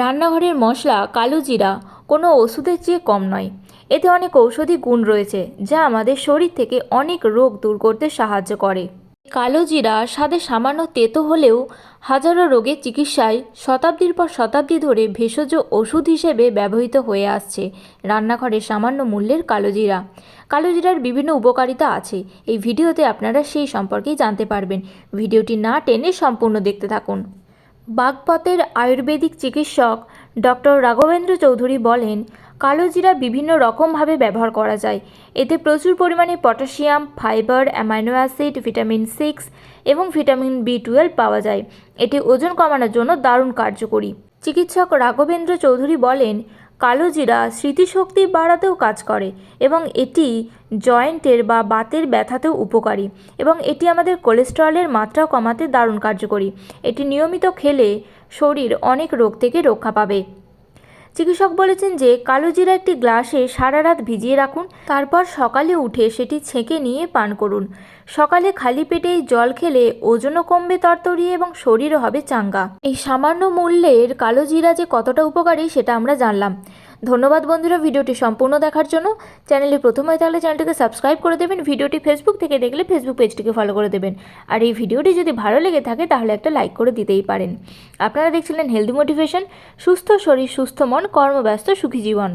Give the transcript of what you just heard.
রান্নাঘরের মশলা, কালো জিরা, কোনো ওষুধের চেয়ে কম নয়। এতে অনেক ঔষধি গুণ রয়েছে, যা আমাদের শরীর থেকে অনেক রোগ দূর করতে সাহায্য করে। কালো জিরা স্বাদে সামান্য তেতো হলেও হাজারো রোগের চিকিৎসায় শতাব্দীর পর শতাব্দী ধরে ভেষজ ওষুধ হিসেবে ব্যবহৃত হয়ে আসছে রান্নাঘরে সামান্য মূল্যের কালো জিরা। কালো জিরার বিভিন্ন উপকারিতা আছে, এই ভিডিওতে আপনারা সেই সম্পর্কেই জানতে পারবেন। ভিডিওটি না টেনে সম্পূর্ণ দেখতে থাকুন। বাগপতের আয়ুর্বেদিক চিকিৎসক ডক্টর রাঘবেন্দ্র চৌধুরী বলেন, কালোজিরা বিভিন্ন রকমভাবে ব্যবহার করা যায়। এতে প্রচুর পরিমাণে potassium, fibre, amino acid, vitamin six এবং ভিটামিন বি টুয়েলভ পাওয়া যায়। এটি ওজন কমানোর জন্য দারুণ কার্যকরী। চিকিৎসক রাঘবেন্দ্র চৌধুরী বলেন কালো জিরা স্মৃতিশক্তি বাড়াতেও কাজ করে এবং এটি জয়েন্টের বা বাতের ব্যথাতেও উপকারী এবং এটি আমাদের কোলেস্টেরলের মাত্রা কমাতে দারুণ কার্যকরী। এটি নিয়মিত খেলে শরীর অনেক রোগ থেকে রক্ষা পাবে। চিকিৎসক বলেছেন যে কালোজিরা একটি গ্লাসে সারা রাত ভিজিয়ে রাখুন, তারপর সকালে উঠে সেটি ছেঁকে নিয়ে পান করুন। সকালে খালি পেটেই জল খেলে ওজনও কমবে তরতরিয়ে এবং শরীরও হবে চাঙ্গা। এই সামান্য মূল্যের কালোজিরা যে কতটা উপকারী সেটা আমরা জানলাম। ধন্যবাদ বন্ধুরা, ভিডিওটি সম্পূর্ণ দেখার জন্য। চ্যানেলে প্রথম হয়ে থাকলে চ্যানেলটিকে সাবস্ক্রাইব করে দেবেন, ভিডিওটি ফেসবুক থেকে দেখলে ফেসবুক পেজটিকে ফলো করে দেবেন। আর এই ভিডিওটি যদি ভালো লেগে থাকে তাহলে একটা লাইক করে দিতেই পারেন। আপনারা দেখছিলেন হেলদি মোটিভেশন সুস্থ শরীর, সুস্থ মন, কর্মব্যস্ত, সুখী জীবন।